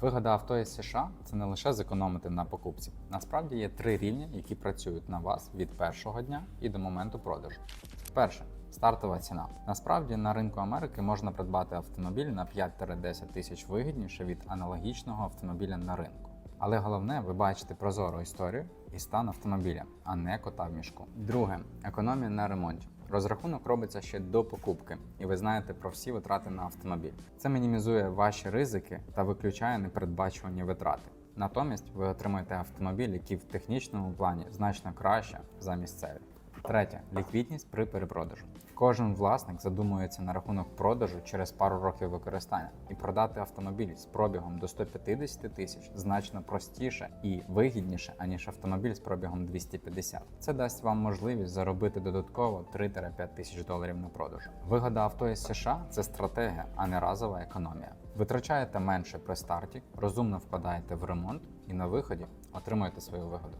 Вигода авто із США це не лише зекономити на покупці. Насправді є три рівні, які працюють на вас від першого дня і до моменту продажу. Перше стартова ціна. Насправді на ринку Америки можна придбати автомобіль на 5-10 тисяч вигідніше від аналогічного автомобіля на ринку. Але головне, ви бачите прозору історію і стан автомобіля, а не кота в мішку. Друге економія на ремонті. Розрахунок робиться ще до покупки, і ви знаєте про всі витрати на автомобіль. Це мінімізує ваші ризики та виключає непередбачувані витрати. Натомість ви отримаєте автомобіль, який в технічному плані значно краще за місцеві. Третє ліквідність при перепродажу. Кожен власник задумується на рахунок продажу через пару років використання, і продати автомобіль з пробігом до 150 тисяч значно простіше і вигідніше, аніж автомобіль з пробігом 250. Це дасть вам можливість заробити додатково 3-5 тисяч доларів на продажу. Вигода авто із США це стратегія, а не разова економія. Витрачаєте менше при старті, розумно вкладаєте в ремонт і на виході отримуєте свою вигоду.